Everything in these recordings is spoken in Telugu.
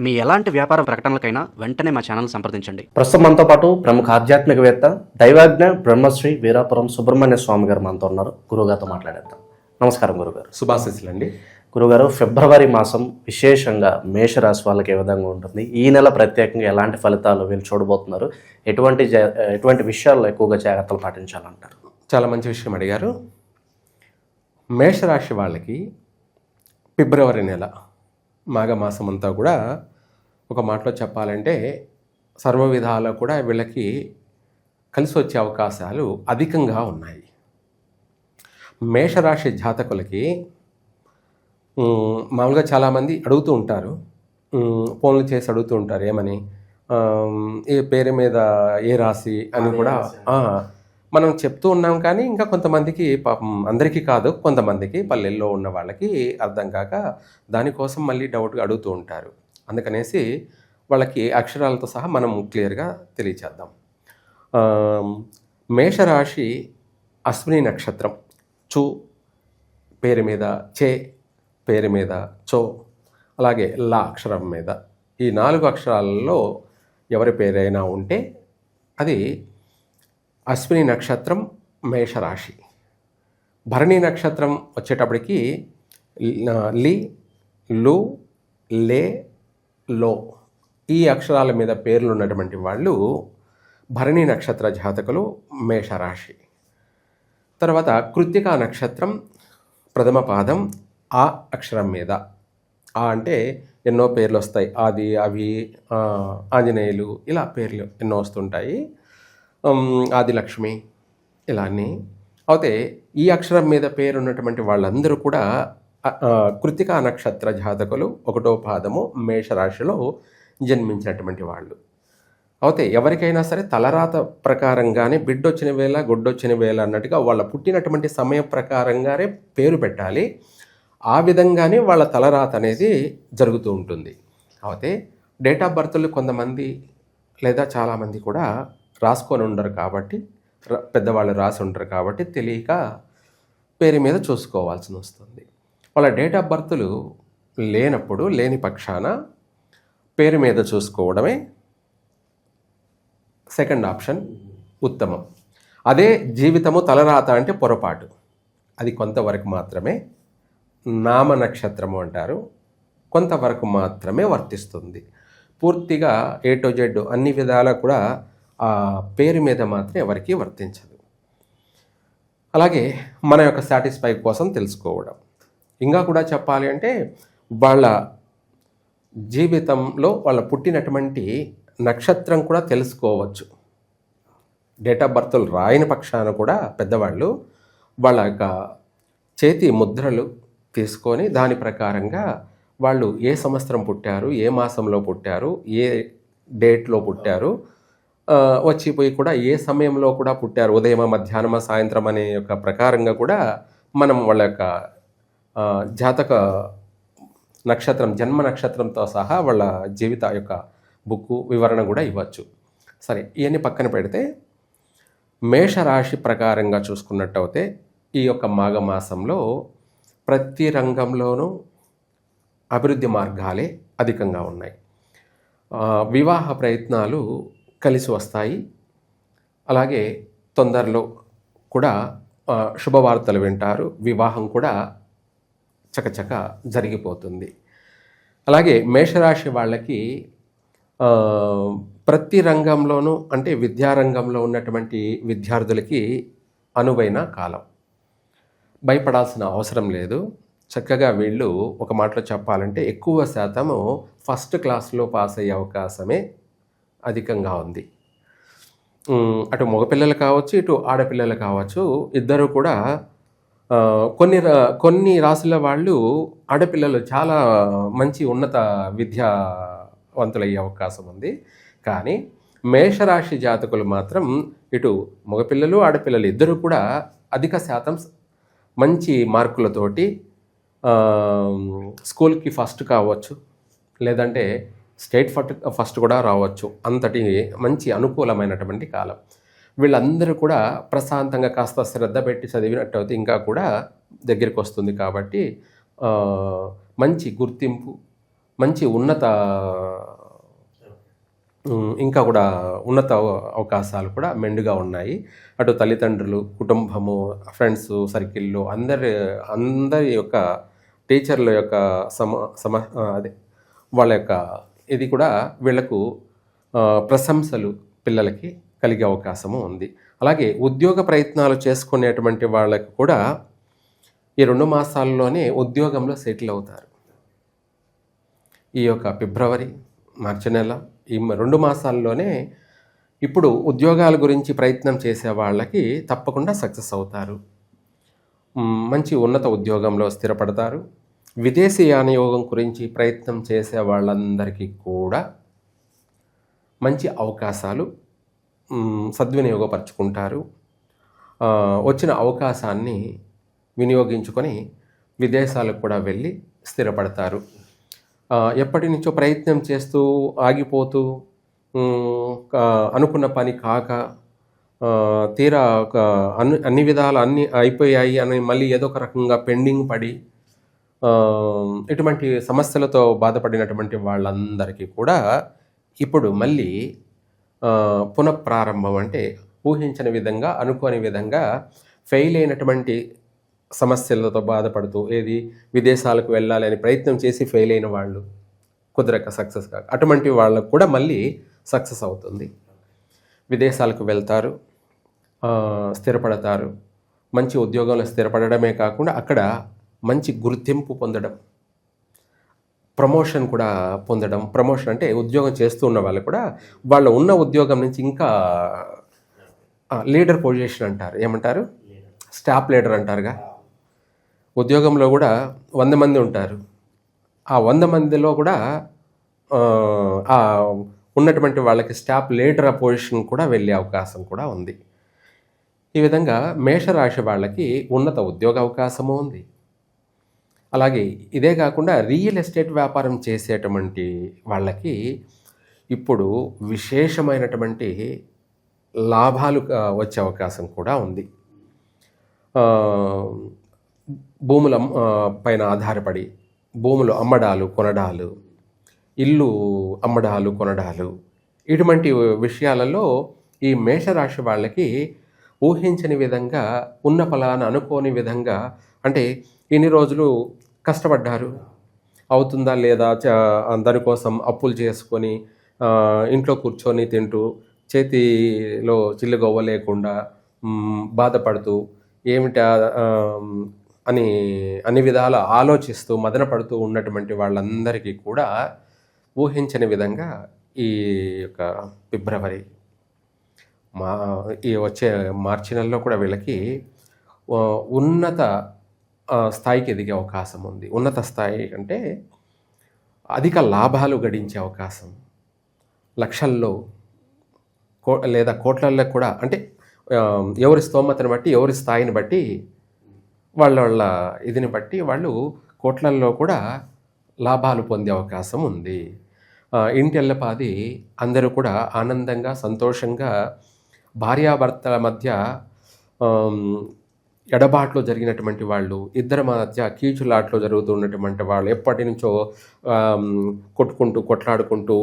మీ ఎలాంటి వ్యాపార ప్రకటనలకైనా వెంటనే మా ఛానల్ సంప్రదించండి. ప్రస్తుతం మనతో పాటు ప్రముఖ ఆధ్యాత్మికవేత్త దైవాజ్ఞ బ్రహ్మశ్రీ వీరాపురం సుబ్రహ్మణ్య స్వామి గారు మనతో ఉన్నారు. గురుగారితో మాట్లాడేద్దాం. నమస్కారం గురుగారు శుభాశీస్సులండి. గురుగారు ఫిబ్రవరి మాసం విశేషంగా మేషరాశి వాళ్ళకి ఏ విధంగా ఉంటుంది? ఈ నెల ప్రత్యేకంగా ఎలాంటి ఫలితాలు వీళ్ళు చూడబోతున్నారు? ఎటువంటి జా- ఎటువంటి విషయాల్లో ఎక్కువగా జాగ్రత్తలు పాటించాలంటారు? చాలా మంచి విషయం అడిగారు. మేషరాశి వాళ్ళకి ఫిబ్రవరి నెల మాఘమాసం అంతా కూడా ఒక మాటలో చెప్పాలంటే సర్వ విధాలు కూడా వీళ్ళకి కలిసి వచ్చే అవకాశాలు అధికంగా ఉన్నాయి. మేషరాశి జాతకులకి మామూలుగా చాలామంది అడుగుతూ ఉంటారు. ఫోన్లు చేసి అడుగుతూ ఉంటారు ఏమని? ఏ పేరు మీద ఏ రాశి అని కూడా మనం చెప్తూ ఉన్నాం కానీ ఇంకా కొంతమందికి పాపం అందరికీ కాదు కొంతమందికి పల్లెల్లో ఉన్న వాళ్ళకి అర్థం కాక దానికోసం మళ్ళీ డౌట్గా అడుగుతూ ఉంటారు. అందుకనేసి వాళ్ళకి అక్షరాలతో సహా మనం క్లియర్గా తెలియచేద్దాం. మేషరాశి అశ్విని నక్షత్రం. చు పేరు మీద చే పేరు మీద చో అలాగే లా అక్షరం మీద. ఈ నాలుగు అక్షరాలలో ఎవరి పేరైనా ఉంటే అది అశ్విని నక్షత్రం మేషరాశి. భరణి నక్షత్రం వచ్చేటప్పటికి లి లు లే లో ఈ అక్షరాల మీద పేర్లు ఉన్నటువంటి వాళ్ళు భరణి నక్షత్ర జాతకులు మేషరాశి. తర్వాత కృత్తికా నక్షత్రం ప్రథమ పాదం ఆ అక్షరం మీద. ఆ అంటే ఎన్నో పేర్లు వస్తాయి. ఆది అవి ఆంజనేయులు ఇలా పేర్లు ఎన్నో వస్తుంటాయి. ఆదిలక్ష్మి ఇలా అన్నీ అయితే ఈ అక్షరం మీద పేరు ఉన్నటువంటి వాళ్ళందరూ కూడా కృతికా నక్షత్ర జాతకులు ఒకటో పాదము మేషరాశిలో జన్మించినటువంటి వాళ్ళు. అయితే ఎవరికైనా సరే తలరాత ప్రకారంగానే బిడ్డొచ్చిన వేళ గొడ్డొచ్చిన వేళ అన్నట్టుగా వాళ్ళ పుట్టినటువంటి సమయం ప్రకారంగానే పేరు పెట్టాలి. ఆ విధంగానే వాళ్ళ తలరాత అనేది జరుగుతూ ఉంటుంది. అయితే డేట్ ఆఫ్ బర్త్లు కొంతమంది లేదా చాలామంది కూడా రాసుకొని ఉండరు కాబట్టి పెద్దవాళ్ళు రాసి ఉండరు కాబట్టి తెలియక పేరు మీద చూసుకోవాల్సి వస్తుంది. వాళ్ళ డేట్ ఆఫ్ బర్త్లు లేనప్పుడు లేని పక్షాన పేరు మీద చూసుకోవడమే సెకండ్ ఆప్షన్ ఉత్తమం. అదే జీవితము తలరాత అంటే పొరపాటు. అది కొంతవరకు మాత్రమే నామ నక్షత్రము అంటారు. కొంతవరకు మాత్రమే వర్తిస్తుంది. పూర్తిగా ఏ టు జెడ్ అన్ని విధాలా కూడా ఆ పేరు మీద మాత్రం ఎవరికీ వర్తించదు. అలాగే మన యొక్క సాటిస్ఫై కోసం తెలుసుకోవడం. ఇంకా కూడా చెప్పాలి అంటే వాళ్ళ జీవితంలో వాళ్ళ పుట్టినటువంటి నక్షత్రం కూడా తెలుసుకోవచ్చు. డేట్ ఆఫ్ బర్త్లు రాయని పక్షాన కూడా పెద్దవాళ్ళు వాళ్ళ యొక్క చేతి ముద్రలు తీసుకొని దాని ప్రకారంగా వాళ్ళు ఏ సంవత్సరం పుట్టారు ఏ మాసంలో పుట్టారు ఏ డేట్లో పుట్టారు వచ్చిపోయి కూడా ఏ సమయంలో కూడా పుట్టారు? ఉదయం మధ్యాహ్నం సాయంత్రం అనే యొక్క ప్రకారంగా కూడా మనం వాళ్ళ యొక్క జాతక నక్షత్రం జన్మ నక్షత్రంతో సహా వాళ్ళ జీవిత యొక్క బుక్కు వివరణ కూడా ఇవ్వచ్చు. సరే ఇవన్నీ పక్కన పెడితే మేషరాశి ప్రకారంగా చూసుకున్నట్టయితే ఈ యొక్క మాఘమాసంలో ప్రతి రంగంలోనూ అభివృద్ధి మార్గాలే అధికంగా ఉన్నాయి. వివాహ ప్రయత్నాలు కలిసి వస్తాయి. అలాగే తొందరలో కూడా శుభవార్తలు వింటారు. వివాహం కూడా చకచక జరిగిపోతుంది. అలాగే మేషరాశి వాళ్ళకి ప్రతి రంగంలోనూ అంటే విద్యారంగంలో ఉన్నటువంటి విద్యార్థులకి అనువైన కాలం. భయపడాల్సిన అవసరం లేదు. చక్కగా వీళ్ళు ఒక మాటలో చెప్పాలంటే ఎక్కువ శాతము ఫస్ట్ క్లాస్లో పాస్ అయ్యే అవకాశమే అధికంగా ఉంది. అటు మగపిల్లలు కావచ్చు ఇటు ఆడపిల్లలు కావచ్చు ఇద్దరు కూడా కొన్ని రా- కొన్ని రాసుల వాళ్ళు ఆడపిల్లలు చాలా మంచి ఉన్నత విద్యావంతులయ్యే అవకాశం ఉంది. కానీ మేషరాశి జాతకులు మాత్రం ఇటు మగపిల్లలు ఆడపిల్లలు ఇద్దరు కూడా అధిక శాతం మంచి మార్కులతోటి స్కూల్కి ఫస్ట్ కావచ్చు. లేదంటే స్టేట్ ఫస్ట్ ఫస్ట్ కూడా రావచ్చు. అంతటి మంచి అనుకూలమైనటువంటి కాలం. వీళ్ళందరూ కూడా ప్రశాంతంగా కాస్త శ్రద్ధ పెట్టి చదివినట్టయితే ఇంకా కూడా దగ్గరికి వస్తుంది కాబట్టి మంచి గుర్తింపు మంచి ఉన్నత ఇంకా కూడా ఉన్నత అవకాశాలు కూడా మెండుగా ఉన్నాయి. అటు తల్లిదండ్రులు కుటుంబము ఫ్రెండ్స్ సర్కిళ్ళు అందరి అందరి యొక్క టీచర్ల యొక్క సమ సమ అదే వాళ్ళ యొక్క ఇది కూడా వీళ్ళకు ప్రశంసలు పిల్లలకి కలిగే అవకాశము ఉంది. అలాగే ఉద్యోగ ప్రయత్నాలు చేసుకునేటువంటి వాళ్ళకు కూడా ఈ రెండు మాసాల్లోనే ఉద్యోగంలో సెటిల్ అవుతారు. ఈ యొక్క ఫిబ్రవరి మార్చి నెల ఈ రెండు మాసాల్లోనే ఇప్పుడు ఉద్యోగాల గురించి ప్రయత్నం చేసే వాళ్ళకి తప్పకుండా సక్సెస్ అవుతారు. మంచి ఉన్నత ఉద్యోగంలో స్థిరపడతారు. విదేశీ యానయోగం గురించి ప్రయత్నం చేసే వాళ్ళందరికీ కూడా మంచి అవకాశాలు సద్వినియోగపరుచుకుంటారు. వచ్చిన అవకాశాన్ని వినియోగించుకొని విదేశాలకు కూడా వెళ్ళి స్థిరపడతారు. ఎప్పటి నుంచో ప్రయత్నం చేస్తూ ఆగిపోతూ అనుకున్న పని కాక తీరా ఒక అన్ని అన్ని విధాలు అన్ని అయిపోయాయి అని మళ్ళీ ఏదో ఒక రకంగా పెండింగ్ పడి ఇటువంటి సమస్యలతో బాధపడినటువంటి వాళ్ళందరికీ కూడా ఇప్పుడు మళ్ళీ పునఃప్రారంభం అంటే ఊహించని విధంగా అనుకోని విధంగా ఫెయిల్ అయినటువంటి సమస్యలతో బాధపడుతూ ఏది విదేశాలకు వెళ్ళాలని ప్రయత్నం చేసి ఫెయిల్ అయిన వాళ్ళు కుదరక సక్సెస్ కాక అటువంటి వాళ్ళకు కూడా మళ్ళీ సక్సెస్ అవుతుంది. విదేశాలకు వెళ్తారు స్థిరపడతారు మంచి ఉద్యోగంలో స్థిరపడడమే కాకుండా అక్కడ మంచి గుర్తింపు పొందడం ప్రమోషన్ కూడా పొందడం ప్రమోషన్ అంటే ఉద్యోగం చేస్తూ ఉన్న వాళ్ళు కూడా వాళ్ళు ఉన్న ఉద్యోగం నుంచి ఇంకా లీడర్ పొజిషన్ అంటారు. ఏమంటారు? స్టాఫ్ లీడర్ అంటారుగా. ఉద్యోగంలో కూడా వంద మంది ఉంటారు. ఆ వంద మందిలో కూడా ఉన్నటువంటి వాళ్ళకి స్టాఫ్ లీడర్ పొజిషన్ కూడా వెళ్ళే అవకాశం కూడా ఉంది. ఈ విధంగా మేషరాశి వాళ్ళకి ఉన్నత ఉద్యోగ అవకాశము ఉంది. అలాగే ఇదే కాకుండా రియల్ ఎస్టేట్ వ్యాపారం చేసేటువంటి వాళ్ళకి ఇప్పుడు విశేషమైనటువంటి లాభాలు వచ్చే అవకాశం కూడా ఉంది. భూముల పైన ఆధారపడి భూములు అమ్మడాలు కొనడాలు ఇల్లు అమ్మడాలు కొనడాలు ఇటువంటి విషయాలలో ఈ మేషరాశి వాళ్ళకి ఊహించని విధంగా ఉన్న ఫలాన్ని అనుకోని విధంగా అంటే ఇన్ని రోజులు కష్టపడ్డారు. అవుతుందా లేదా చ- దానికోసం అప్పులు చేసుకొని ఇంట్లో కూర్చొని తింటూ చేతిలో చిల్లుగవ్వ లేకుండా బాధపడుతూ ఏమిటా అని అన్ని విధాల ఆలోచిస్తూ మదనపడుతూ ఉన్నటువంటి వాళ్ళందరికీ కూడా ఊహించని విధంగా ఈ యొక్క ఫిబ్రవరి మా ఈ వచ్చే మార్చి నెలలో కూడా వీళ్ళకి ఉన్నత స్థాయికి ఎదిగే అవకాశం ఉంది. ఉన్నత స్థాయి అంటే అధిక లాభాలు గడించే అవకాశం. లక్షల్లో కో లేదా కోట్లల్లో కూడా అంటే ఎవరి స్తోమతను బట్టి ఎవరి స్థాయిని బట్టి వాళ్ళ వాళ్ళ ఇదిని బట్టి వాళ్ళు కోట్లల్లో కూడా లాభాలు పొందే అవకాశం ఉంది. ఇంటెల్లపాది అందరూ కూడా ఆనందంగా సంతోషంగా భార్యాభర్తల మధ్య ఎడబాట్లో జరిగినటువంటి వాళ్ళు ఇద్దరి మధ్య కీచులాట్లో జరుగుతున్నటువంటి వాళ్ళు ఎప్పటి నుంచో కొట్టుకుంటూ కొట్లాడుకుంటూ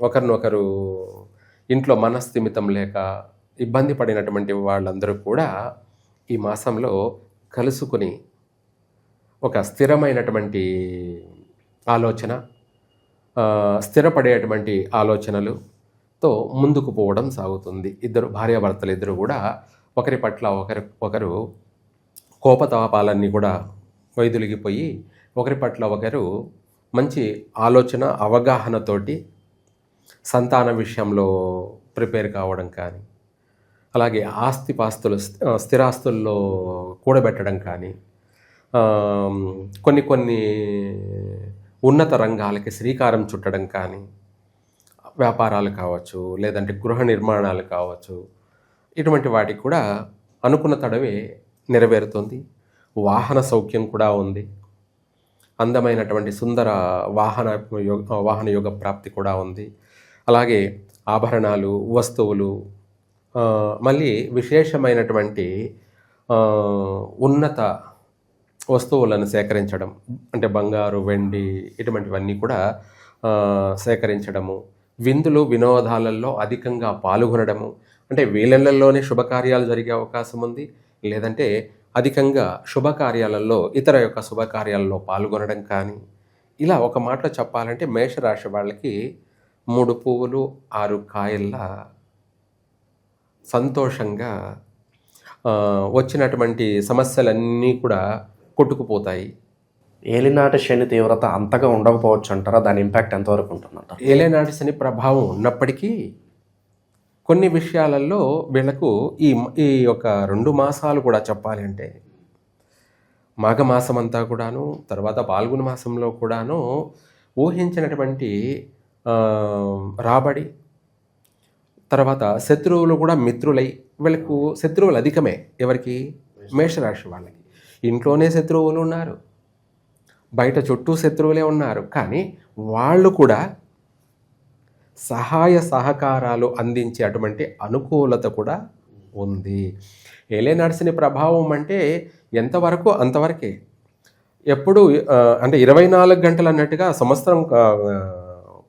ఒకరినొకరు ఇంట్లో మనస్థిమితం లేక ఇబ్బంది పడినటువంటి వాళ్ళందరూ కూడా ఈ మాసంలో కలుసుకుని ఒక స్థిరమైనటువంటి ఆలోచన స్థిరపడేటువంటి ఆలోచనలు ఆలోచనలుతో ముందుకు పోవడం సాగుతుంది. ఇద్దరు భార్యాభర్తలు ఇద్దరు కూడా ఒకరి పట్ల ఒకరి ఒకరు కోపతాపాలన్నీ కూడా వైదొలిగిపోయి ఒకరి పట్ల ఒకరు మంచి ఆలోచన అవగాహనతోటి సంతాన విషయంలో ప్రిపేర్ కావడం కానీ అలాగే ఆస్తిపాస్తులు స్థి- స్థిరాస్తుల్లో కూడబెట్టడం కానీ కొన్ని కొన్ని ఉన్నత రంగాలకి శ్రీకారం చుట్టడం కానీ వ్యాపారాలు కావచ్చు లేదంటే గృహ నిర్మాణాలు కావచ్చు ఇటువంటి వాటికి కూడా అనుకున్న తడవే నెరవేరుతుంది. వాహన సౌఖ్యం కూడా ఉంది. అందమైనటువంటి సుందర వాహన యోగ వాహన యోగ ప్రాప్తి కూడా ఉంది. అలాగే ఆభరణాలు వస్తువులు మళ్ళీ విశేషమైనటువంటి ఉన్నత వస్తువులను సేకరించడం. అంటే బంగారు వెండి ఇటువంటివన్నీ కూడా సేకరించడము. విందులు వినోదాలలో అధికంగా పాల్గొనడము. అంటే వీళ్ళల్లోనే శుభకార్యాలు జరిగే అవకాశం ఉంది లేదంటే అధికంగా శుభకార్యాలలో ఇతర యొక్క శుభకార్యాలలో పాల్గొనడం కానీ ఇలా ఒక మాటలో చెప్పాలంటే మేషరాశి వాళ్ళకి మూడు పువ్వులు ఆరు కాయల్లా సంతోషంగా వచ్చినటువంటి సమస్యలన్నీ కూడా కొట్టుకుపోతాయి. ఏలినాటి శని తీవ్రత అంతగా ఉండకపోవచ్చు అంటారా? దాని ఇంపాక్ట్ ఎంతవరకు ఉంటుందంటారు? ఏలేనాటి శని ప్రభావం ఉన్నప్పటికీ కొన్ని విషయాలలో వీళ్ళకు ఈ ఈ యొక్క రెండు మాసాలు కూడా చెప్పాలి అంటే మాఘమాసం అంతా కూడాను తర్వాత పాల్గొన మాసంలో కూడాను ఊహించినటువంటి రాబడి తర్వాత శత్రువులు కూడా మిత్రులై వీళ్ళకు శత్రువులు అధికమే ఎవరికి? మేషరాశి వాళ్ళకి. ఇంట్లోనే శత్రువులు ఉన్నారు. బయట చుట్టూ శత్రువులే ఉన్నారు. కానీ వాళ్ళు కూడా సహాయ సహకారాలు అందించే అటువంటి అనుకూలత కూడా ఉంది. ఏలే నడిసిన ప్రభావం అంటే ఎంతవరకు అంతవరకే. ఎప్పుడు అంటే ఇరవై నాలుగు గంటలు అన్నట్టుగా సంవత్సరం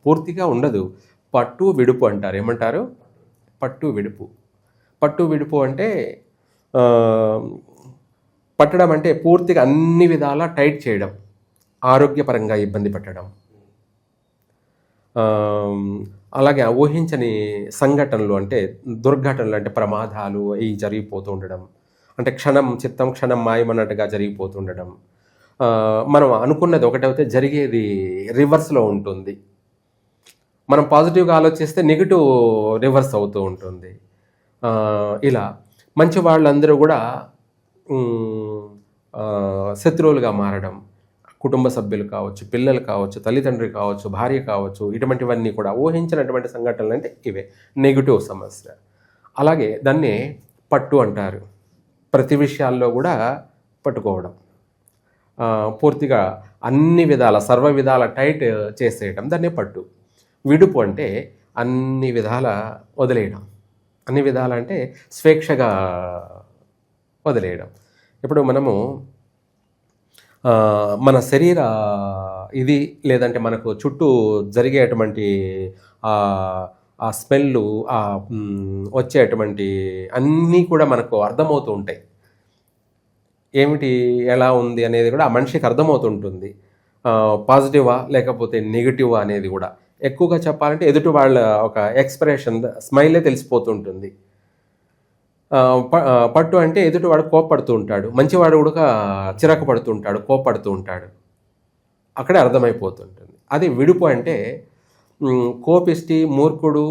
పూర్తిగా ఉండదు. పట్టు విడుపు అంటారు. ఏమంటారు? పట్టు విడుపు. పట్టు విడుపు అంటే పట్టడం అంటే పూర్తిగా అన్ని విధాలా టైట్ చేయడం. ఆరోగ్యపరంగా ఇబ్బంది పెట్టడం. అలాగే ఊహించని సంఘటనలు అంటే దుర్ఘటనలు అంటే ప్రమాదాలు ఇవి జరిగిపోతూ ఉండడం. అంటే క్షణం చిత్తం క్షణం మాయమన్నట్టుగా జరిగిపోతూ ఉండడం. మనం అనుకున్నది ఒకటైతే జరిగేది రివర్స్లో ఉంటుంది. మనం పాజిటివ్గా ఆలోచిస్తే నెగిటివ్ రివర్స్ అవుతూ ఉంటుంది. ఇలా మంచి వాళ్ళందరూ కూడా శత్రువులుగా మారడం. కుటుంబ సభ్యులు కావచ్చు పిల్లలు కావచ్చు తల్లిదండ్రులు కావచ్చు భార్య కావచ్చు ఇటువంటివన్నీ కూడా ఊహించినటువంటి సంఘటనలు అంటే ఇవే. నెగిటివ్ సమస్య. అలాగే దాన్ని పట్టు అంటారు. ప్రతి విషయాల్లో కూడా పట్టుకోవడం. పూర్తిగా అన్ని విధాల సర్వ విధాల టైట్ చేసేయడం దాన్నే పట్టు. విడుపు అంటే అన్ని విధాల వదిలేయడం. అన్ని విధాల అంటే స్వేచ్ఛగా వదిలేయడం. ఇప్పుడు మనము మన శరీర ఇది లేదంటే మనకు చుట్టూ జరిగేటువంటి ఆ ఆ స్మెల్ ఆ వచ్చేటువంటి అన్నీ కూడా మనకు అర్థమవుతూ ఉంటాయి. ఏమిటి ఎలా ఉంది అనేది కూడా ఆ మనిషికి అర్థమవుతుంటుంది పాజిటివా లేకపోతే నెగిటివా అనేది కూడా. ఎక్కువగా చెప్పాలంటే ఎదుటి వాళ్ళ ఒక ఎక్స్ప్రెషన్ స్మైలే తెలిసిపోతుంటుంది పట్టు అంటే ఎదుటివాడు కోప్పడుతూ ఉంటాడు. మంచివాడు కూడా చిరాకు పడుతూ ఉంటాడు కోప్పడుతూ ఉంటాడు. అక్కడే అర్థమైపోతుంటుంది. అదే విడుపు అంటే కోపిష్టి మూర్ఖుడు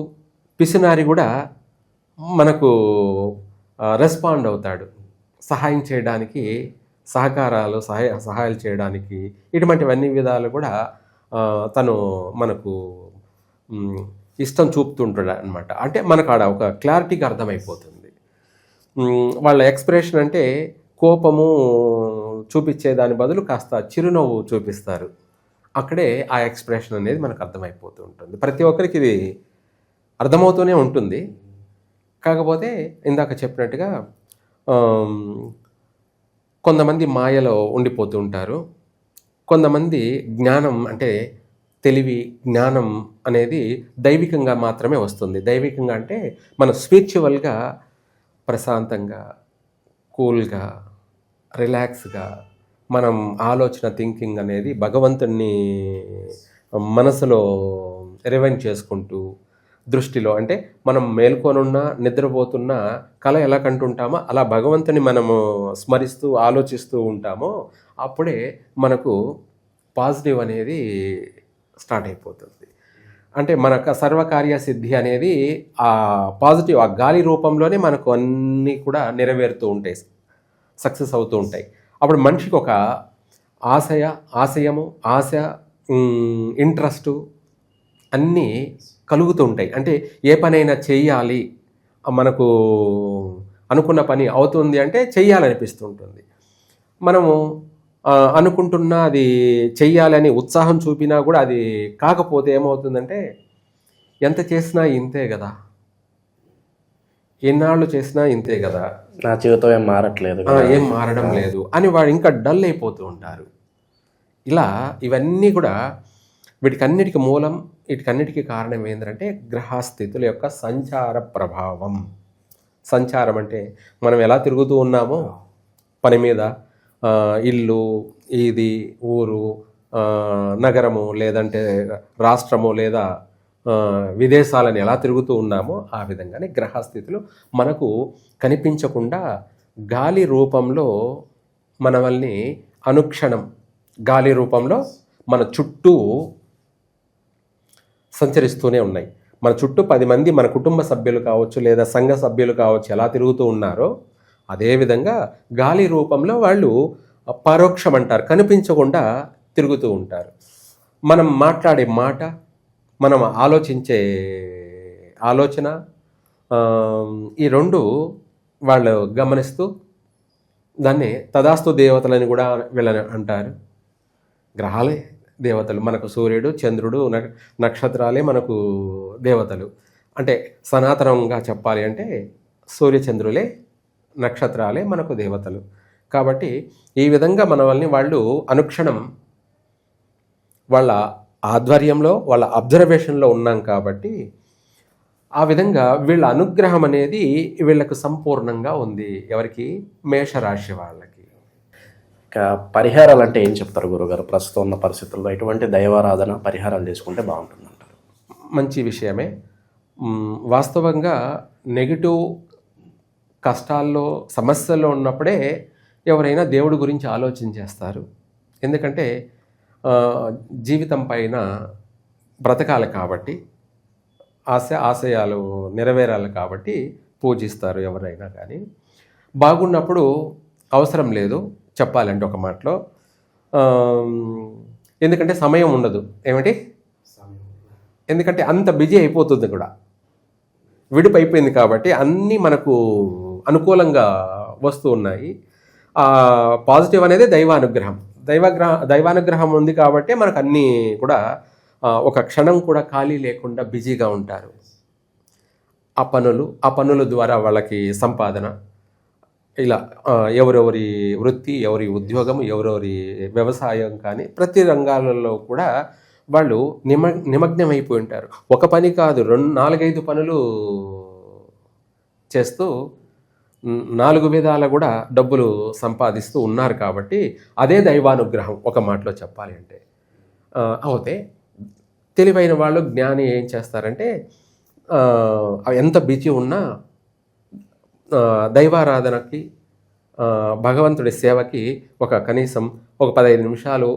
పిసినారి కూడా మనకు రెస్పాండ్ అవుతాడు. సహాయం చేయడానికి సహకారాలు సహాయ సహాయాలు చేయడానికి ఇటువంటివన్నీ విధాలు కూడా తను మనకు ఇష్టం చూపుతుంటాడు అనమాట అంటే మనకు ఆడ ఒక క్లారిటీగా అర్థమైపోతుంది. వాళ్ళ ఎక్స్ప్రెషన్ అంటే కోపము చూపించే దాని బదులు కాస్త చిరునవ్వు చూపిస్తారు. అక్కడే ఆ ఎక్స్ప్రెషన్ అనేది మనకు అర్థమైపోతూ ఉంటుంది. ప్రతి ఒక్కరికి ఇది అర్థమవుతూనే ఉంటుంది. కాకపోతే ఇందాక చెప్పినట్టుగా కొంతమంది మాయలో ఉండిపోతూ ఉంటారు. కొంతమంది జ్ఞానం అంటే తెలివి జ్ఞానం అనేది దైవికంగా మాత్రమే వస్తుంది. దైవికంగా అంటే మన స్పిరిచువల్గా ప్రశాంతంగా కూల్గా రిలాక్స్గా మనం ఆలోచన థింకింగ్ అనేది భగవంతుణ్ణి మనసులో రివెన్ చేసుకుంటూ దృష్టిలో అంటే మనం మేల్కొనున్నా నిద్రపోతున్నా కళ ఎలా కంటుంటామో అలా భగవంతుని మనము స్మరిస్తూ ఆలోచిస్తూ ఉంటామో అప్పుడే మనకు పాజిటివ్ అనేది స్టార్ట్ అయిపోతుంది. అంటే మనకు సర్వకార్య సిద్ధి అనేది ఆ పాజిటివ్ ఆ గాలి రూపంలోనే మనకు అన్నీ కూడా నెరవేరుతూ ఉంటాయి. సక్సెస్ అవుతూ ఉంటాయి. అప్పుడు మనిషికి ఒక ఆశయ ఆశయము ఆశ ఇంట్రెస్టు అన్నీ కలుగుతూ ఉంటాయి. అంటే ఏ పనైనా చేయాలి మనకు అనుకున్న పని అవుతుంది అంటే చెయ్యాలనిపిస్తుంటుంది మనము అనుకుంటున్నా అది చెయ్యాలని ఉత్సాహం చూపినా కూడా అది కాకపోతే ఏమవుతుందంటే ఎంత చేసినా ఇంతే కదా. ఎన్నాళ్ళు చేసినా ఇంతే కదా. నా జీవితం ఏం మారట్లేదు ఏం మారడం లేదు అని వాడు ఇంకా డల్ అయిపోతూ ఉంటారు. ఇలా ఇవన్నీ కూడా వీటికన్నిటికీ మూలం వీటికన్నిటికీ కారణం ఏంటంటే గ్రహస్థితుల యొక్క సంచార ప్రభావం. సంచారం అంటే మనం ఎలా తిరుగుతూ ఉన్నామో పని మీద ఇల్లు ఇది ఊరు నగరము లేదంటే రాష్ట్రము లేదా విదేశాలను ఎలా తిరుగుతూ ఉన్నామో ఆ విధంగానే గ్రహస్థితులు మనకు కనిపించకుండా గాలి రూపంలో మనల్ని అనుక్షణం గాలి రూపంలో మన చుట్టూ సంచరిస్తూనే ఉన్నాయి. మన చుట్టూ పది మంది మన కుటుంబ సభ్యులు కావచ్చు లేదా సంఘ సభ్యులు కావచ్చు ఎలా తిరుగుతూ ఉన్నారో అదేవిధంగా గాలి రూపంలో వాళ్ళు పరోక్షం అంటారు కనిపించకుండా తిరుగుతూ ఉంటారు. మనం మాట్లాడే మాట మనం ఆలోచించే ఆలోచన ఈ రెండు వాళ్ళు గమనిస్తూ దాన్ని తదాస్తు దేవతలని కూడా వీళ్ళని అంటారు. గ్రహాలే దేవతలు మనకు సూర్యుడు చంద్రుడు నక్షత్రాలే మనకు దేవతలు. అంటే సనాతనంగా చెప్పాలి అంటే సూర్యచంద్రులే నక్షత్రాలే మనకు దేవతలు. కాబట్టి ఈ విధంగా మన వల్ని వాళ్ళు అనుక్షణం వాళ్ళ ఆధ్వర్యంలో వాళ్ళ అబ్జర్వేషన్లో ఉన్నాం కాబట్టి ఆ విధంగా వీళ్ళ అనుగ్రహం అనేది వీళ్ళకు సంపూర్ణంగా ఉంది. ఎవరికి? మేషరాశి వాళ్ళకి. ఇక పరిహారాలు అంటే ఏం చెప్తారు గురుగారు? ప్రస్తుతం ఉన్న పరిస్థితుల్లో ఎటువంటి దైవారాధన పరిహారాలు చేసుకుంటే బాగుంటుంది అంటారు మంచి విషయమే. వాస్తవంగా నెగిటివ్ కష్టాల్లో సమస్యల్లో ఉన్నప్పుడే ఎవరైనా దేవుడి గురించి ఆలోచన చేస్తారు. ఎందుకంటే జీవితం పైన బ్రతకాలి కాబట్టి ఆశ ఆశయాలు నెరవేరాలి కాబట్టి పూజిస్తారు ఎవరైనా కానీ. బాగున్నప్పుడు అవసరం లేదు చెప్పాలంటే ఒక మాటలో. ఎందుకంటే సమయం ఉండదు. ఏమిటి? ఎందుకంటే అంత బిజీ అయిపోతుంది కూడా. విడిపు అయిపోయింది కాబట్టి అన్నీ మనకు అనుకూలంగా వస్తూ ఉన్నాయి. ఆ పాజిటివ్ అనేది దైవానుగ్రహం. దైవగ్రహ దైవానుగ్రహం ఉంది కాబట్టి మనకు అన్నీ కూడా ఒక క్షణం కూడా ఖాళీ లేకుండా బిజీగా ఉంటారు. ఆ పనులు ఆ పనుల ద్వారా వాళ్ళకి సంపాదన. ఇలా ఎవరెవరి వృత్తి ఎవరి ఉద్యోగం ఎవరెవరి వ్యవసాయం కానీ ప్రతి రంగాలలో కూడా వాళ్ళు నిమ నిమగ్నమైపోయి ఉంటారు. ఒక పని కాదు రెండు నాలుగైదు పనులు చేస్తూ నాలుగు విధాల కూడా డబ్బులు సంపాదిస్తూ ఉన్నారు కాబట్టి అదే దైవానుగ్రహం ఒక మాటలో చెప్పాలి అంటే. అవుతే తెలివైన వాళ్ళు జ్ఞాని ఏం చేస్తారంటే ఎంత బిజీ ఉన్నా దైవారాధనకి భగవంతుడి సేవకి ఒక కనీసం ఒక పదహైదు నిమిషాలు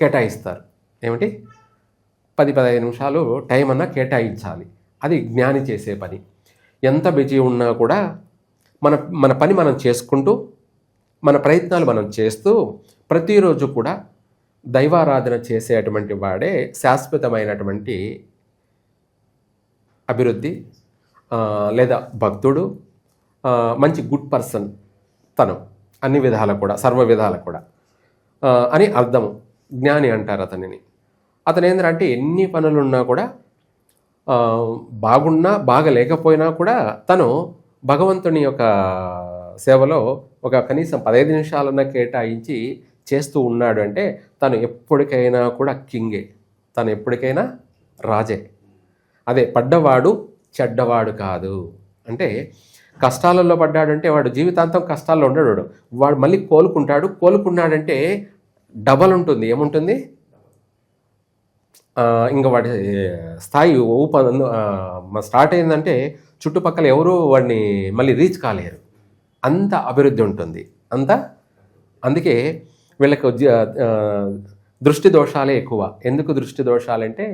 కేటాయిస్తారు. ఏమిటి? పది పదహైదు నిమిషాలు టైం అన్నా కేటాయించాలి. అది జ్ఞాని చేసే పని. ఎంత బిజీ ఉన్నా కూడా మన మన పని మనం చేసుకుంటూ మన ప్రయత్నాలు మనం చేస్తూ ప్రతిరోజు కూడా దైవారాధన చేసేటువంటి వాడే శాశ్వతమైనటువంటి అభివృద్ధి లేదా భక్తుడు మంచి గుడ్ పర్సన్ తను అన్ని విధాల కూడా సర్వ విధాల కూడా అని అర్థము. జ్ఞాని అంటారు అతనిని. అతను ఏంటంటే ఎన్ని పనులు ఉన్నా కూడా బాగున్నా బాగా లేకపోయినా కూడా తను భగవంతుని యొక్క సేవలో ఒక కనీసం పదహైదు నిమిషాలన్నా కేటాయించి చేస్తూ ఉన్నాడు. అంటే తను ఎప్పటికైనా కూడా కింగే. తను ఎప్పటికైనా రాజే. అదే పడ్డవాడు చెడ్డవాడు కాదు. అంటే కష్టాలలో పడ్డాడంటే వాడు జీవితాంతం కష్టాల్లో ఉండడు వాడు. వాడు మళ్ళీ కోలుకుంటాడు. కోలుకున్నాడంటే డబల్ ఉంటుంది. ఏముంటుంది? ఇంకా వాడి స్థాయి ఊప స్టార్ట్ అయిందంటే చుట్టుపక్కల ఎవరు వాడిని మళ్ళీ రీచ్ కాలేరు. అంత అభివృద్ధి ఉంటుంది. అంత అందుకే వీళ్ళకు దృష్టి దోషాలే ఎక్కువ. ఎందుకు దృష్టి దోషాలంటే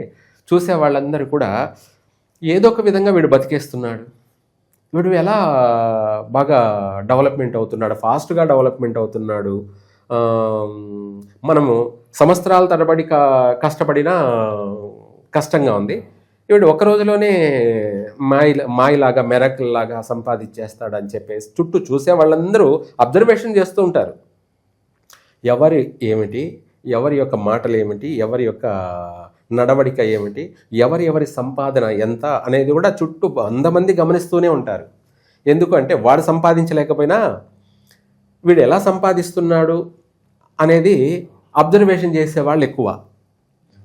చూసే వాళ్ళందరూ కూడా ఏదో ఒక విధంగా వీడు బతికేస్తున్నాడు. వీడు ఎలా బాగా డెవలప్మెంట్ అవుతున్నాడు ఫాస్ట్గా డెవలప్మెంట్ అవుతున్నాడు మనము సంవత్సరాల తరబడి కష్టపడిన కష్టపడినా కష్టంగా ఉంది. ఇవి ఒక రోజులోనే మాయి మాయిలాగా మెరక్లాగా సంపాదించేస్తాడని చెప్పేసి చుట్టూ చూసే వాళ్ళందరూ అబ్జర్వేషన్ చేస్తూ ఉంటారు. ఎవరి ఏమిటి? ఎవరి యొక్క మాటలు ఏమిటి? ఎవరి యొక్క నడవడిక ఏమిటి? ఎవరి ఎవరి సంపాదన ఎంత అనేది కూడా చుట్టూ వంద మంది గమనిస్తూనే ఉంటారు. ఎందుకంటే వాడు సంపాదించలేకపోయినా వీడు ఎలా సంపాదిస్తున్నాడు అనేది అబ్జర్వేషన్ చేసే వాళ్ళు ఎక్కువ.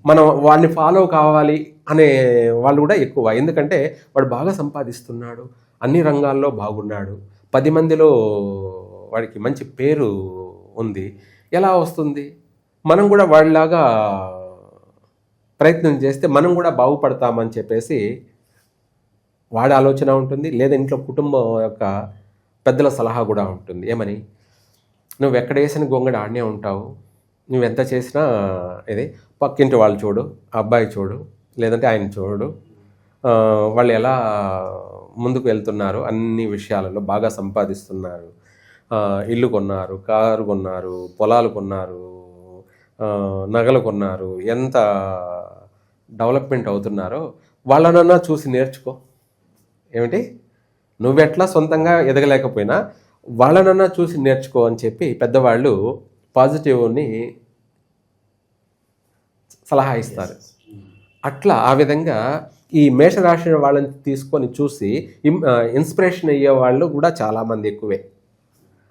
మనం వాళ్ళని ఫాలో కావాలి అనే వాళ్ళు కూడా ఎక్కువ. ఎందుకంటే వాడు బాగా సంపాదిస్తున్నాడు అన్ని రంగాల్లో బాగున్నాడు పది మందిలో వాడికి మంచి పేరు ఉంది. ఎలా వస్తుంది? మనం కూడా వాడిలాగా ప్రయత్నం చేస్తే మనం కూడా బాగుపడతామని చెప్పేసి వాడి ఆలోచన ఉంటుంది. లేదా ఇంట్లో కుటుంబం యొక్క పెద్దల సలహా కూడా ఉంటుంది. ఏమని? నువ్వు ఎక్కడ వేసిన గొంగడ ఆడనే ఉంటావు. నువ్వు ఎంత చేసినా ఇది పక్కింటి వాళ్ళు చూడు అబ్బాయి చూడు లేదంటే ఆయన చూడు. వాళ్ళు ఎలా ముందుకు వెళ్తున్నారు అన్ని విషయాలలో బాగా సంపాదిస్తున్నారు. ఇల్లు కొన్నారు కారు కొన్నారు పొలాలు కొన్నారు నగలు కొన్నారు ఎంత డెవలప్మెంట్ అవుతున్నారో వాళ్ళనన్నా చూసి నేర్చుకో. ఏమిటి? నువ్వెట్లా సొంతంగా ఎదగలేకపోయినా వాళ్ళనన్నా చూసి నేర్చుకో అని చెప్పి పెద్దవాళ్ళు పాజిటివ్ని సలహా ఇస్తారు. అట్లా ఆ విధంగా ఈ మేషరాశి వాళ్ళని తీసుకొని చూసి ఇన్స్పిరేషన్ అయ్యే వాళ్ళు కూడా చాలామంది ఎక్కువే.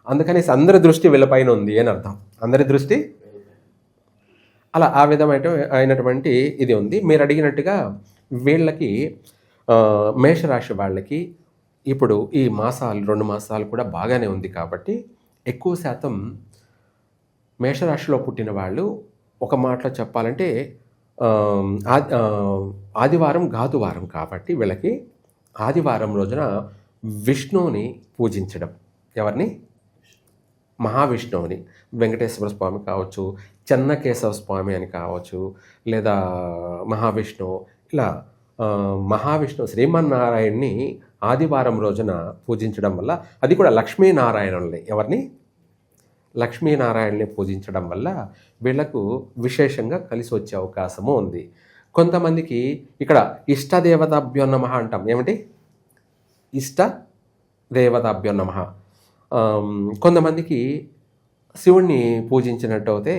అందుకని అందరి దృష్టి వీళ్ళపైన ఉంది అని అర్థం. అందరి దృష్టి అలా ఆ విధమైన అయినటువంటి ఇది ఉంది. మీరు అడిగినట్టుగా వీళ్ళకి మేషరాశి వాళ్ళకి ఇప్పుడు ఈ మాసాలు రెండు మాసాలు కూడా బాగానే ఉంది కాబట్టి ఎక్కువ శాతం మేషరాశిలో పుట్టిన వాళ్ళు ఒక మాటలో చెప్పాలంటే ఆ, ఆదివారం గాదువారం కాబట్టి వీళ్ళకి ఆదివారం రోజున విష్ణువుని పూజించడం. ఎవరిని? మహావిష్ణువుని. వెంకటేశ్వర స్వామి కావచ్చు చెన్నకేశవ స్వామి అని కావచ్చు లేదా మహావిష్ణువు ఇలా మహావిష్ణువు శ్రీమన్నారాయణ్ణి ఆదివారం రోజున పూజించడం వల్ల అది కూడా లక్ష్మీనారాయణుల్ని ఎవరిని? లక్ష్మీనారాయణని పూజించడం వల్ల వీళ్ళకు విశేషంగా కలిసి వచ్చే అవకాశము ఉంది. కొంతమందికి ఇక్కడ ఇష్టదేవతాభ్యోన్నమ అంటాం. ఏమిటి? ఇష్ట దేవతాభ్యోన్నమ కొంతమందికి శివుణ్ణి పూజించినట్టు అయితే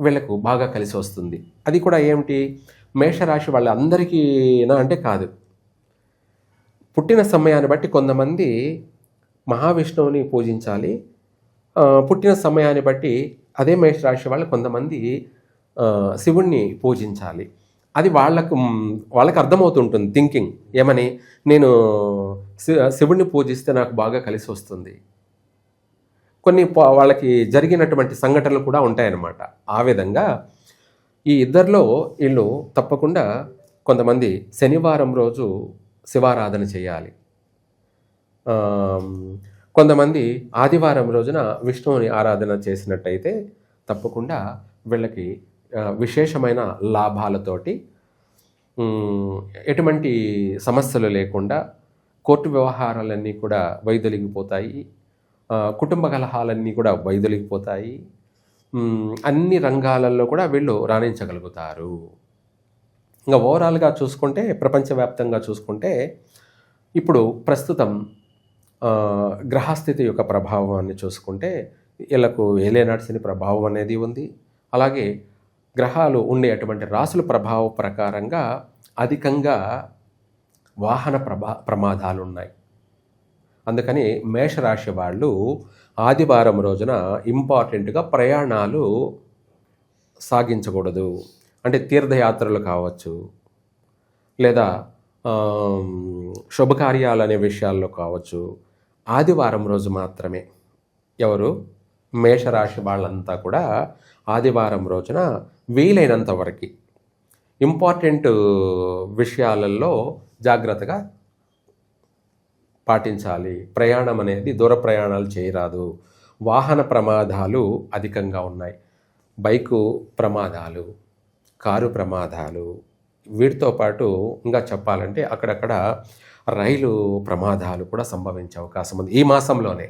వీళ్ళకు బాగా కలిసి వస్తుంది. అది కూడా ఏమిటి? మేషరాశి వాళ్ళందరికీనా అంటే కాదు. పుట్టిన సమయాన్ని బట్టి కొంతమంది మహావిష్ణువుని పూజించాలి. పుట్టిన సమయాన్ని బట్టి అదే మేషరాశి వాళ్ళు కొంతమంది శివుణ్ణి పూజించాలి. అది వాళ్ళకు వాళ్ళకి అర్థమవుతుంటుంది థింకింగ్ ఏమని? నేను శి- శివుణ్ణి పూజిస్తే నాకు బాగా కలిసి వస్తుంది. కొన్ని వాళ్ళకి జరిగినటువంటి సంఘటనలు కూడా ఉంటాయన్నమాట. ఆ విధంగా ఈ ఇద్దరిలో వీళ్ళు తప్పకుండా కొంతమంది శనివారం రోజు శివారాధన చేయాలి. కొంతమంది ఆదివారం రోజున విష్ణువుని ఆరాధన చేసినట్టయితే తప్పకుండా వీళ్ళకి విశేషమైన లాభాలతోటి ఎటువంటి సమస్యలు లేకుండా కోర్టు వ్యవహారాలన్నీ కూడా వైదొలిగిపోతాయి. కుటుంబ కలహాలన్నీ కూడా వైదొలిగిపోతాయి. అన్ని రంగాలలో కూడా వీళ్ళు రాణించగలుగుతారు. ఇంకా ఓవరాల్గా చూసుకుంటే ప్రపంచవ్యాప్తంగా చూసుకుంటే ఇప్పుడు ప్రస్తుతం గ్రహస్థితి యొక్క ప్రభావాన్ని చూసుకుంటే వీళ్ళకు ఏలేనాడ్సిని ప్రభావం అనేది ఉంది. అలాగే గ్రహాలు ఉండేటువంటి రాసుల ప్రభావం ప్రకారంగా అధికంగా వాహన ప్రభా ప్రమాదాలు ఉన్నాయి అందుకని మేషరాశి వాళ్ళు ఆదివారం రోజున ఇంపార్టెంట్గా ప్రయాణాలు సాగించకూడదు. అంటే తీర్థయాత్రలు కావచ్చు లేదా శుభకార్యాలు అనే విషయాల్లో కావచ్చు ఆదివారం రోజు మాత్రమే ఎవరు? మేషరాశి వాళ్ళంతా కూడా ఆదివారం రోజున వీలైనంత వరకు ఇంపార్టెంట్ విషయాలలో జాగ్రత్తగా పాటించాలి. ప్రయాణం అనేది దూర ప్రయాణాలు చేయరాదు. వాహన ప్రమాదాలు అధికంగా ఉన్నాయి. బైకు ప్రమాదాలు కారు ప్రమాదాలు వీటితో పాటు ఇంకా చెప్పాలంటే అక్కడక్కడ రైలు ప్రమాదాలు కూడా సంభవించే అవకాశం ఉంది. ఈ మాసంలోనే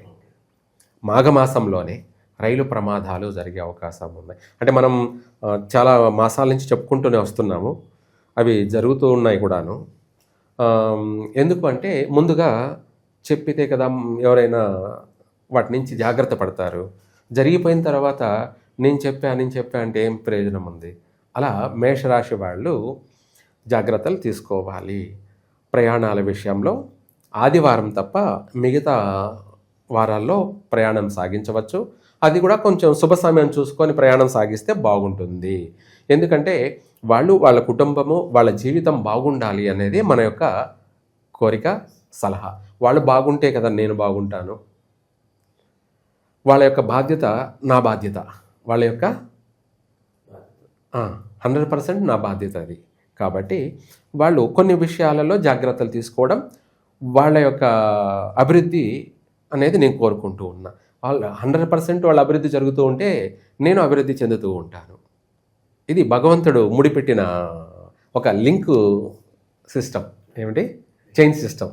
మాఘమాసంలోనే రైలు ప్రమాదాలు జరిగే అవకాశం ఉన్నాయి అంటే మనం చాలా మాసాల నుంచి చెప్పుకుంటూనే వస్తున్నాము. అవి జరుగుతూ ఉన్నాయి కూడాను. ఎందుకు అంటే ముందుగా చెప్పితే కదా ఎవరైనా వాటి నుంచి జాగ్రత్త పడతారు. జరిగిపోయిన తర్వాత నేను చెప్పా నేను చెప్పా అంటే ఏం ప్రయోజనం ఉంది? అలా మేషరాశి వాళ్ళు జాగ్రత్తలు తీసుకోవాలి. ప్రయాణాల విషయంలో ఆదివారం తప్ప మిగతా వారాల్లో ప్రయాణం సాగించవచ్చు. అది కూడా కొంచెం శుభ సమయం చూసుకొని ప్రయాణం సాగిస్తే బాగుంటుంది. ఎందుకంటే వాళ్ళు వాళ్ళ కుటుంబము వాళ్ళ జీవితం బాగుండాలి అనేది మన యొక్క కోరిక సలహా. వాళ్ళు బాగుంటే కదా నేను బాగుంటాను. వాళ్ళ యొక్క బాధ్యత నా బాధ్యత. వాళ్ళ యొక్క హండ్రెడ్ పర్సెంట్ నా బాధ్యత అది. కాబట్టి వాళ్ళు కొన్ని విషయాలలో జాగ్రత్తలు తీసుకోవడం వాళ్ళ యొక్క అభివృద్ధి అనేది నేను కోరుకుంటూ ఉన్నా. వాళ్ళ హండ్రెడ్ పర్సెంట్ వాళ్ళ అభివృద్ధి జరుగుతూ ఉంటే నేను అభివృద్ధి చెందుతూ ఉంటాను. ఇది భగవంతుడు ముడిపెట్టిన ఒక లింక్ సిస్టమ్. ఏమిటి? Chain system.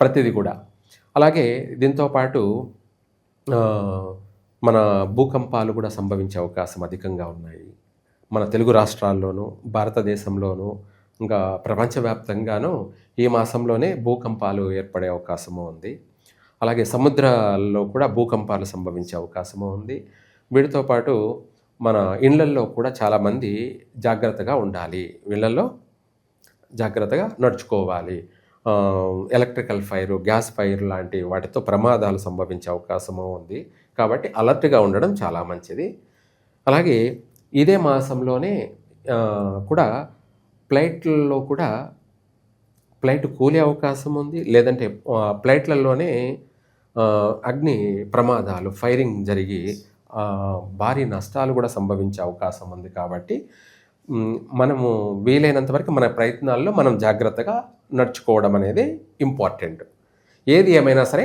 ప్రతిదీ కూడా. అలాగే దీంతో పాటు మన భూకంపాలు కూడా సంభవించే అవకాశం అధికంగా ఉన్నాయి. మన తెలుగు రాష్ట్రాల్లోనూ భారతదేశంలోనూ ఇంకా ప్రపంచవ్యాప్తంగానూ ఈ మాసంలోనే భూకంపాలు ఏర్పడే అవకాశము ఉంది. అలాగే సముద్రాల్లో కూడా భూకంపాలు సంభవించే అవకాశము ఉంది. వీటితో పాటు మన ఇళ్ళల్లో కూడా చాలామంది జాగ్రత్తగా ఉండాలి. ఇళ్ళలో జాగ్రత్తగా నడుచుకోవాలి. ఎలక్ట్రికల్ ఫైర్ గ్యాస్ ఫైర్ లాంటి వాటితో ప్రమాదాలు సంభవించే అవకాశము ఉంది. కాబట్టి అలర్ట్గా ఉండడం చాలా మంచిది. అలాగే ఇదే మాసంలోనే కూడా ఫ్లైట్లలో కూడా ఫ్లైట్ కూలే అవకాశం ఉంది. లేదంటే ఫ్లైట్లలోనే అగ్ని ప్రమాదాలు ఫైరింగ్ జరిగి భారీ నష్టాలు కూడా సంభవించే అవకాశం ఉంది కాబట్టి మనము వీలైనంత వరకు మన ప్రయత్నాల్లో మనం జాగ్రత్తగా నడుచుకోవడం అనేది ఇంపార్టెంట్. ఏది ఏమైనా సరే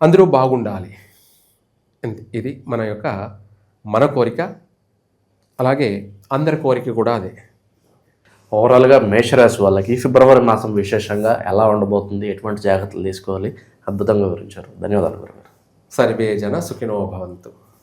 అందరూ బాగుండాలి. ఇది మన యొక్క మన కోరిక. అలాగే అందరి కోరిక కూడా అదే. ఓవరాల్గా మేషరాశి వాళ్ళకి ఫిబ్రవరి మాసం విశేషంగా ఎలా ఉండబోతుంది ఎటువంటి జాగ్రత్తలు తీసుకోవాలి అద్భుతంగా వివరించారు. ధన్యవాదాలు గురుగారు. సర్వే జన సుఖినో భవంతు.